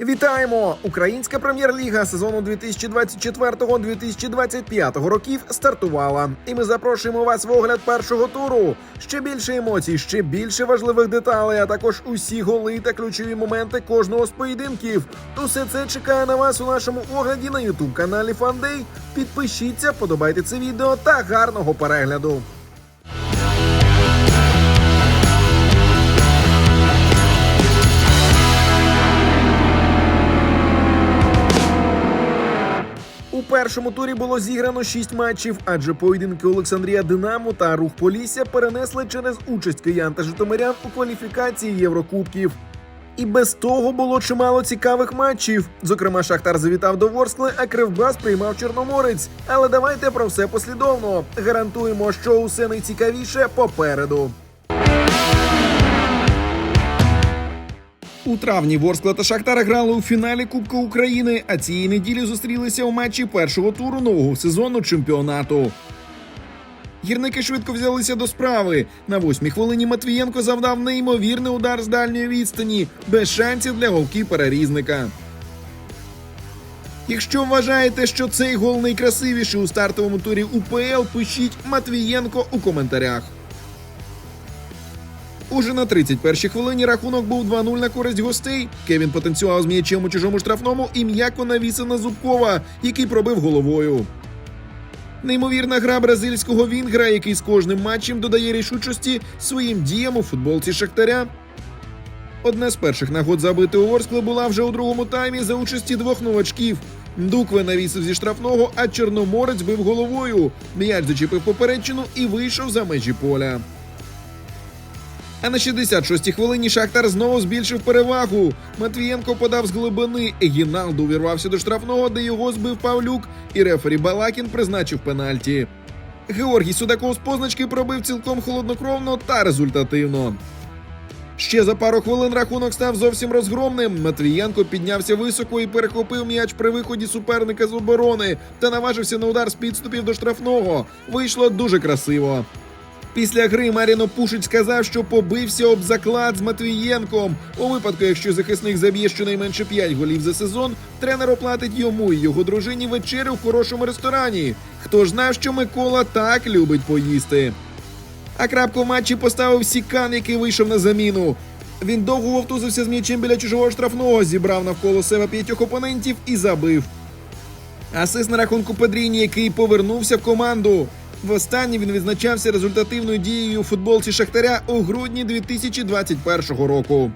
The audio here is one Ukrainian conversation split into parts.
Вітаємо! Українська прем'єр-ліга сезону 2024-2025 років стартувала. І ми запрошуємо вас в огляд першого туру. Ще більше емоцій, ще більше важливих деталей, а також усі голи та ключові моменти кожного з поєдинків. Усе це чекає на вас у нашому огляді на ютуб каналі Фандей. Підпишіться, подобайте це відео та гарного перегляду. Першому турі було зіграно 6 матчів, адже поєдинки Олександрія Динамо та Рух Полісся перенесли через участь киян та житомирян у кваліфікації Єврокубків. І без того було чимало цікавих матчів. Зокрема, Шахтар завітав до Ворскли, а Кривбас приймав Чорноморець. Але давайте про все послідовно. Гарантуємо, що усе найцікавіше попереду. У травні Ворскла та Шахтар грали у фіналі Кубка України, а цієї неділі зустрілися у матчі першого туру нового сезону чемпіонату. Гірники швидко взялися до справи. На восьмій хвилині Матвієнко завдав неймовірний удар з дальньої відстані, без шансів для голкіпера різника. Якщо вважаєте, що цей гол найкрасивіший у стартовому турі УПЛ, пишіть Матвієнко у коментарях. Уже на 31-й хвилині рахунок був 2-0 на користь гостей. Кевін потенціював з м'ячем у чужому штрафному і м'яко навісив на Зубкова, який пробив головою. Неймовірна гра бразильського вінгра, який з кожним матчем додає рішучості своїм діям у футболці Шахтаря. Одна з перших нагод забити у Ворскли була вже у другому таймі за участі двох новачків. Дукве навісив зі штрафного, а Чорноморець бив головою. М'яч зачепив попередчину і вийшов за межі поля. А на 66-й хвилині Шахтар знову збільшив перевагу. Матвієнко подав з глибини. Егіналду увірвався до штрафного, де його збив Павлюк, і рефері Балакін призначив пенальті. Георгій Судаков з позначки пробив цілком холоднокровно та результативно. Ще за пару хвилин рахунок став зовсім розгромним. Матвієнко піднявся високо і перехопив м'яч при виході суперника з оборони та наважився на удар з підступів до штрафного. Вийшло дуже красиво. Після гри Маріно Пушич сказав, що побився об заклад з Матвієнком. У випадку, якщо захисник заб'є щонайменше 5 голів за сезон, тренер оплатить йому і його дружині вечерю в хорошому ресторані. Хто ж знав, що Микола так любить поїсти. А крапку в матчі поставив Сікан, який вийшов на заміну. Він довго вовтузився з м'ячем біля чужого штрафного, зібрав навколо себе п'ятьох опонентів і забив. Асист на рахунку Педріні, який повернувся в команду. Востаннє він відзначався результативною дією у футболці Шахтаря у грудні 2021 року.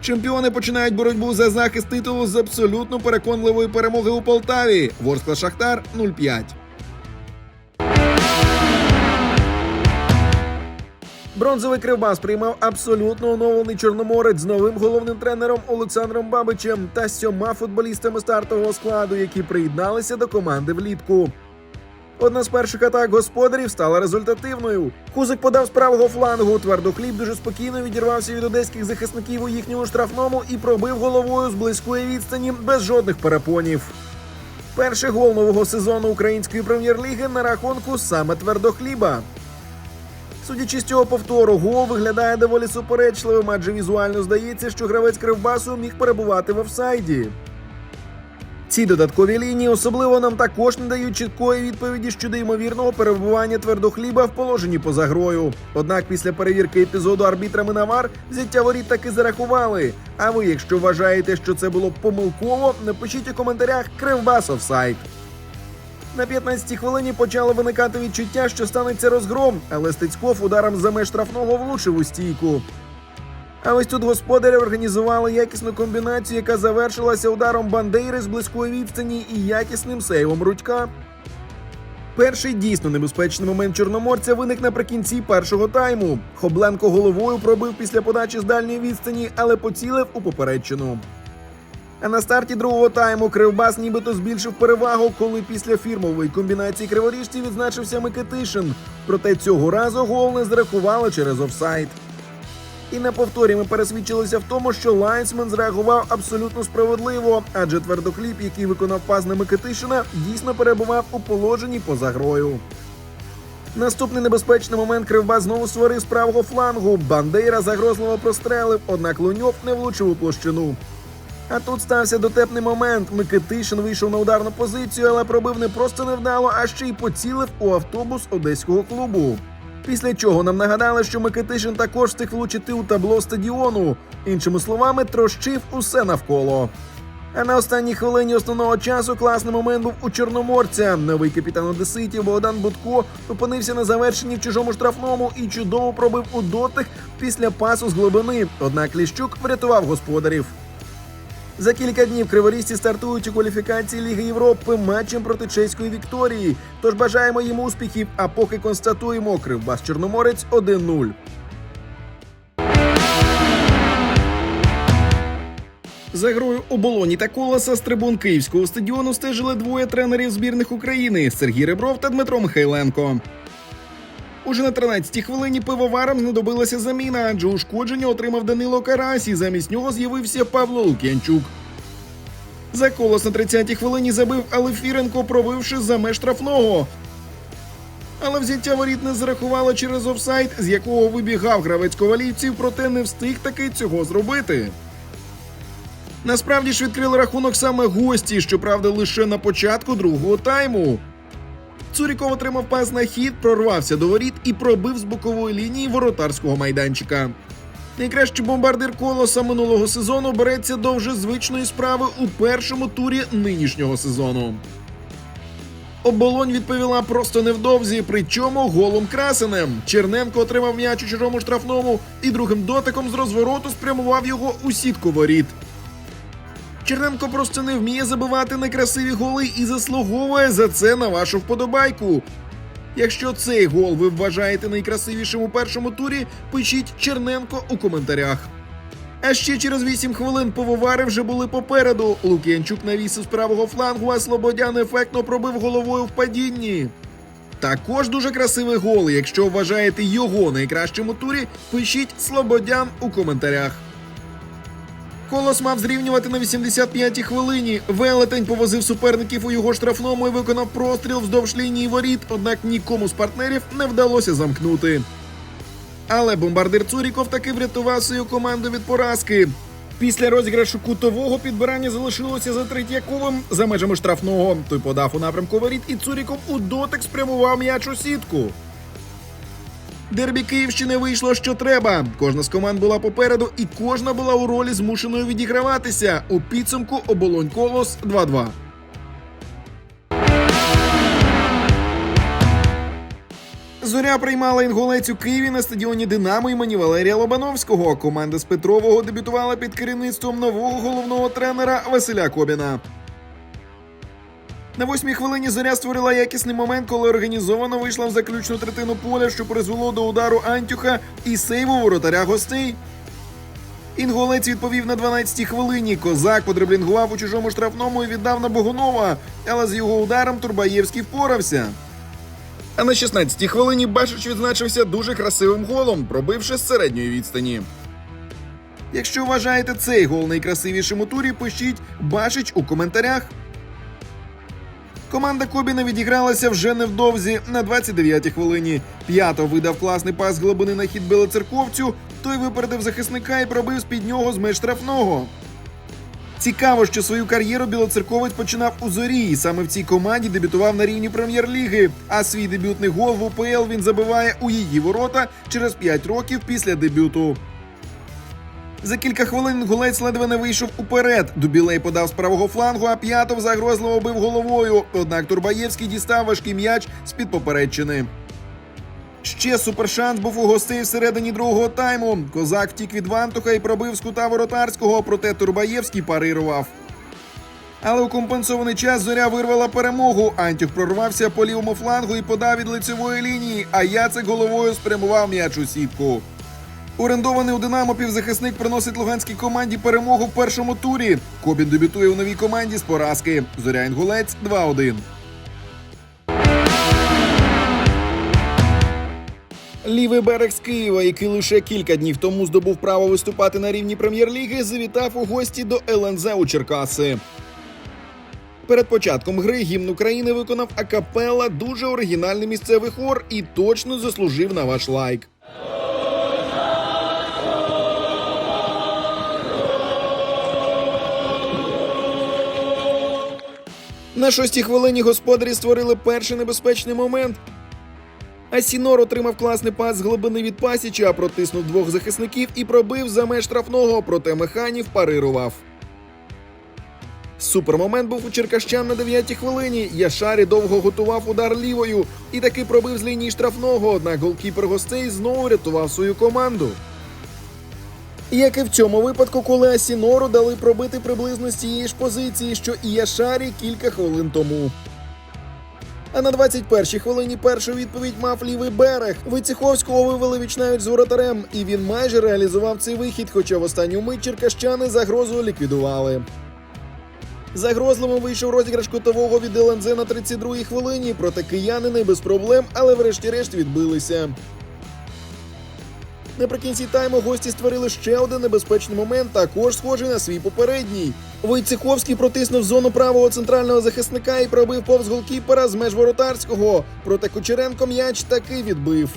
Чемпіони починають боротьбу за захист титулу з абсолютно переконливої перемоги у Полтаві. Ворскла Шахтар 0-5. Бронзовий кривбас приймав абсолютно оновлений чорноморець з новим головним тренером Олександром Бабичем та сьома футболістами стартового складу, які приєдналися до команди влітку. Одна з перших атак господарів стала результативною. Кузик подав з правого флангу. Твердохліб дуже спокійно відірвався від одеських захисників у їхньому штрафному і пробив головою з близької відстані без жодних перепонів. Перший гол нового сезону української прем'єр-ліги на рахунку саме твердохліба. Судячи з цього повтору, гол виглядає доволі суперечливим, адже візуально здається, що гравець кривбасу міг перебувати в офсайді. Ці додаткові лінії особливо нам також не дають чіткої відповіді щодо ймовірного перебування твердохліба в положенні поза грою. Однак після перевірки епізоду арбітрами Навар взяття воріт таки зарахували. А ви, якщо вважаєте, що це було помилково, напишіть у коментарях Кривбас офсайд. На 15-й хвилині почало виникати відчуття, що станеться розгром, але Стецьков ударом за меж штрафного влучив у стійку. А ось тут господарі організували якісну комбінацію, яка завершилася ударом бандейри з близької відстані і якісним сейвом рудька. Перший дійсно небезпечний момент чорноморця виник наприкінці першого тайму. Хобленко головою пробив після подачі з дальньої відстані, але поцілив у попередчину. А на старті другого тайму Кривбас нібито збільшив перевагу, коли після фірмової комбінації криворіжців відзначився Микитишин. Проте цього разу гол не зрахували через офсайд. І на повторі ми пересвідчилися в тому, що лайнсмен зреагував абсолютно справедливо, адже твердохліб, який виконав пас на Микитишина, дійсно перебував у положенні поза грою. Наступний небезпечний момент Кривбас знову створив з правого флангу. Бандейра загрозливо прострелив, однак Луньов не влучив у площину. А тут стався дотепний момент. Микитишин вийшов на ударну позицію, але пробив не просто невдало, а ще й поцілив у автобус одеського клубу. Після чого нам нагадали, що Микитишин також встиг влучити у табло стадіону. Іншими словами, трощив усе навколо. А на останній хвилині основного часу класний момент був у Чорноморця. Новий капітан Одеситів Богдан Будко опинився на завершенні в чужому штрафному і чудово пробив у дотик після пасу з глибини. Однак Ліщук врятував господарів. За кілька днів криворізці стартують у кваліфікації Ліги Європи матчем проти чеської Вікторії. Тож бажаємо їм успіхів, а поки констатуємо Кривбас Чорноморець 1-0. За грою оболоні та колоса з трибун Київського стадіону стежили двоє тренерів збірних України Сергій Ребров та Дмитро Михайленко. Уже на 13-й хвилині пивоварам знадобилася заміна, адже ушкодження отримав Данило Карась, і замість нього з'явився Павло Лук'янчук. За колос на 30-й хвилині забив Алефіренко, пробивши за меж штрафного. Але взяття воріт не зарахувало через офсайд, з якого вибігав гравець ковалівців, проте не встиг таки цього зробити. Насправді ж відкрили рахунок саме гості, щоправда, лише на початку другого тайму. Цуріков отримав пас на хід, прорвався до воріт і пробив з бокової лінії воротарського майданчика. Найкращий бомбардир колоса минулого сезону береться до вже звичної справи у першому турі нинішнього сезону. Оболонь відповіла просто невдовзі, причому голом красенем. Черненко отримав м'яч у чужому штрафному і другим дотиком з розвороту спрямував його у сітку воріт. Черненко просто не вміє забивати некрасиві голи і заслуговує за це на вашу вподобайку. Якщо цей гол ви вважаєте найкрасивішим у першому турі, пишіть Черненко у коментарях. А ще через 8 хвилин пивовари вже були попереду. Лук'янчук навісив з правого флангу, а Слободян ефектно пробив головою в падінні. Також дуже красивий гол. Якщо вважаєте його найкращим у турі, пишіть Слободян у коментарях. Колос мав зрівнювати на 85-й хвилині. Велетень повозив суперників у його штрафному і виконав простріл вздовж лінії воріт, однак нікому з партнерів не вдалося замкнути. Але бомбардир Цуріков таки врятував свою команду від поразки. Після розіграшу кутового підбирання залишилося за Третьяковим за межами штрафного. Той подав у напрямку воріт, і Цуріков у дотик спрямував м'яч у сітку. Дербі Київщини вийшло, що треба. Кожна з команд була попереду, і кожна була у ролі змушеною відіграватися. У підсумку оболонь колос 2-2. Зоря приймала інгулець у Києві на стадіоні Динамо імені Валерія Лобановського. Команда з Петрового дебютувала під керівництвом нового головного тренера Василя Кобіна. На восьмій хвилині зоря створила якісний момент, коли організовано вийшла в заключну третину поля, що призвело до удару Антюха і сейву воротаря гостей. Інголець відповів на 12-й хвилині. Козак подреблінгував у чужому штрафному і віддав на Богунова, але з його ударом Турбаєвський впорався. А на 16-й хвилині Башич відзначився дуже красивим голом, пробивши з середньої відстані. Якщо вважаєте цей гол найкрасивішим у турі, пишіть Башич у коментарях. Команда Кобіна відігралася вже невдовзі на 29-й хвилині. П'ято видав класний пас глибини на хід Білоцерковцю. Той випередив захисника і пробив з-під нього з меж штрафного. Цікаво, що свою кар'єру білоцерковець починав у зорі. і Саме в цій команді дебютував на рівні прем'єр-ліги. А свій дебютний гол в УПЛ він забиває у її ворота через 5 років після дебюту. За кілька хвилин гулець ледве не вийшов уперед. Дубілей подав з правого флангу, а п'ятов загрозливо бив головою. Однак Турбаєвський дістав важкий м'яч з-під попередчини. Ще супершанс був у гостей всередині другого тайму. Козак втік від Вантуха і пробив з кута воротарського, проте Турбаєвський парирував. Але у компенсований час зоря вирвала перемогу. Антюх прорвався по лівому флангу і подав від лицевої лінії, а Яцек головою спрямував м'яч у сітку. Орендований у Динамо півзахисник приносить луганській команді перемогу в першому турі. Кобін дебютує у новій команді з поразки. Зоря Інгулець 2-1. Лівий берег з Києва, який лише кілька днів тому здобув право виступати на рівні прем'єр-ліги, завітав у гості до ЛНЗ у Черкаси. Перед початком гри гімн України виконав акапелла дуже оригінальний місцевий хор і точно заслужив на ваш лайк. На шостій хвилині господарі створили перший небезпечний момент. Асінор отримав класний пас з глибини від пасіча, протиснув двох захисників і пробив за меж штрафного, проте механів парирував. Супермомент був у черкащан на 9-й хвилині. Яшарі довго готував удар лівою і таки пробив з лінії штрафного. Однак голкіпер гостей знову рятував свою команду. Як і в цьому випадку, коли Асінору дали пробити приблизно з тієї ж позиції, що і Яшарі кілька хвилин тому. А на 21-й хвилині першу відповідь мав лівий берег. Войцеховського вивели вічнають з воротарем, і він майже реалізував цей вихід, хоча в останню мить черкащани загрозу ліквідували. Загрозливим вийшов розіграш кутового від ЛНЗ на 32-й хвилині, проте кияни не без проблем, але врешті-решт відбилися. Наприкінці тайму гості створили ще один небезпечний момент, також схожий на свій попередній. Войцеховський протиснув зону правого центрального захисника і пробив повз голкіпера з меж воротарського. Проте Кучеренко м'яч таки відбив.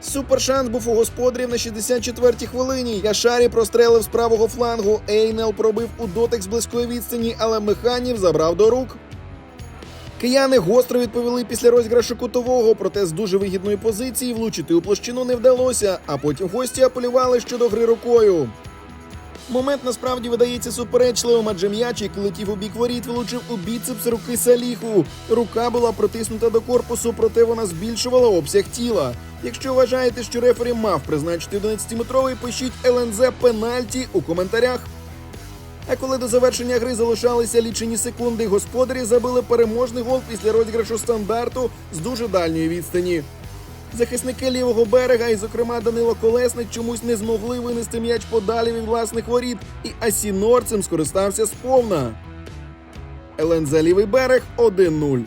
Супершанс був у господарів на 64-й хвилині. Яшарі прострелив з правого флангу. Ейнел пробив у дотик з близької відстані, але механів забрав до рук. Кияни гостро відповіли після розіграшу кутового, проте з дуже вигідної позиції влучити у площину не вдалося, а потім гості апелювали щодо гри рукою. Момент насправді видається суперечливим, адже м'яч, який летів у бік воріт, влучив у біцепс руки Саліху. Рука була протиснута до корпусу, проте вона збільшувала обсяг тіла. Якщо вважаєте, що рефері мав призначити 11-метровий, пишіть ЛНЗ пенальті у коментарях. А коли до завершення гри залишалися лічені секунди, господарі забили переможний гол після розіграшу стандарту з дуже дальньої відстані. Захисники лівого берега, і, зокрема, Данило Колесник, чомусь не змогли винести м'яч подалі від власних воріт, і Асінор цим скористався сповна. за лівий берег 1-0.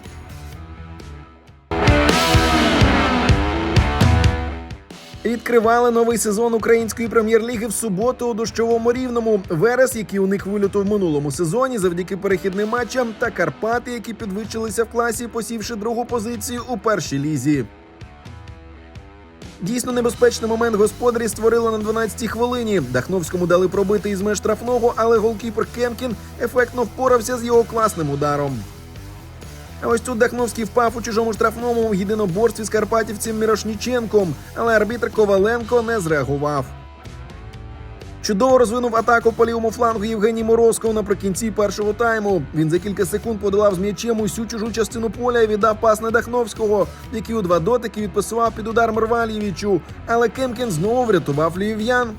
Відкривали новий сезон української прем'єр-ліги в суботу у дощовому рівному. Верес, який уник вильоту в минулому сезоні, завдяки перехідним матчам, та Карпати, які підвищилися в класі, посівши другу позицію у першій лізі. Дійсно небезпечний момент господарі створили на 12-й хвилині. Дахновському дали пробити із меж штрафного, але голкіпер Кемкін ефектно впорався з його класним ударом. А ось тут Дахновський впав у чужому штрафному в єдиноборстві з карпатівцем Мірошніченком, але арбітр Коваленко не зреагував. Чудово розвинув атаку по лівому флангу Євгеній Морозков наприкінці першого тайму. Він за кілька секунд подолав з м'ячем усю чужу частину поля і віддав пас на Дахновського, який у два дотики відпасував під удар Мервальєвічу. Але Кемкін знову врятував львів'ян.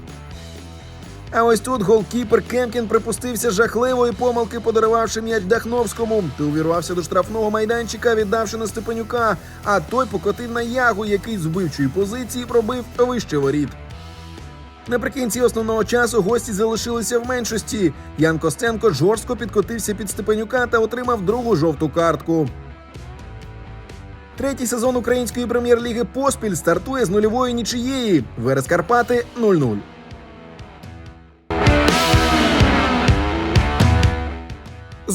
А ось тут голкіпер Кемкін припустився жахливої помилки, подарувавши м'яч Дахновському. Ти увірвався до штрафного майданчика, віддавши на Степанюка. А той покотив на ягу, який з вбивчої позиції пробив вище воріт. Наприкінці основного часу гості залишилися в меншості. Ян Костенко жорстко підкотився під Степанюка та отримав другу жовту картку. Третій сезон української прем'єр-ліги поспіль стартує з нульової нічиєї. Верес Карпати 0-0.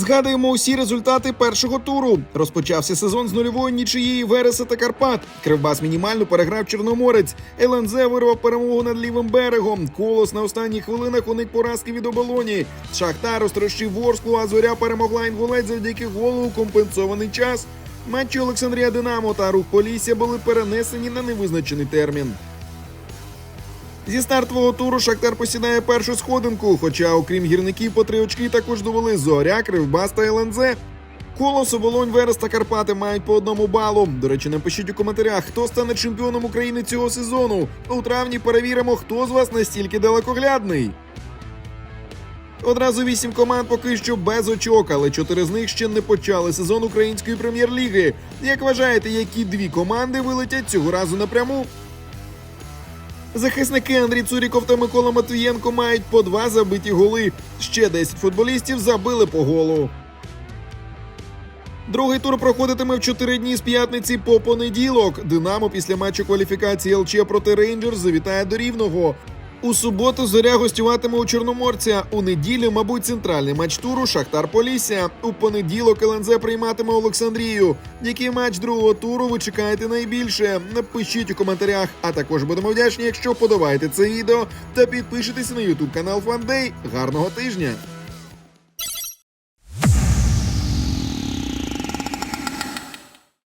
Згадуємо усі результати першого туру. Розпочався сезон з нульової нічиєї Вереса та Карпат. Кривбас мінімально переграв Чорноморець. ЛНЗ вирвав перемогу над лівим берегом. Колос на останніх хвилинах уник поразки від оболоні. Шахтар розтрощив Ворсклу, а зоря перемогла інгулець завдяки голу у компенсований час. Матчі Олександрія Динамо та рух Полісся були перенесені на невизначений термін. Зі стартового туру Шахтар посідає першу сходинку, хоча, окрім гірників, по три очки також довели Зоря, Кривбас та ЛНЗ. Колос, Оболонь, Верес та Карпати мають по одному балу. До речі, напишіть у коментарях, хто стане чемпіоном України цього сезону. У травні перевіримо, хто з вас настільки далекоглядний. Одразу вісім команд поки що без очок, але чотири з них ще не почали сезон української прем'єр-ліги. Як вважаєте, які дві команди вилетять цього разу напряму? Захисники Андрій Цуріков та Микола Матвієнко мають по два забиті голи. Ще 10 футболістів забили по голу. Другий тур проходитиме в 4 дні з п'ятниці по понеділок. Динамо після матчу кваліфікації ЛЧ проти Рейнджерс завітає до Рівного. У суботу зоря гостюватиме у Чорноморця. У неділю, мабуть, центральний матч туру Шахтар Полісся. У понеділок ЛНЗ прийматиме Олександрію. Який матч другого туру ви чекаєте найбільше? Напишіть у коментарях. А також будемо вдячні, якщо подобаєте це відео та підпишетеся на ютуб канал Фандей. Гарного тижня!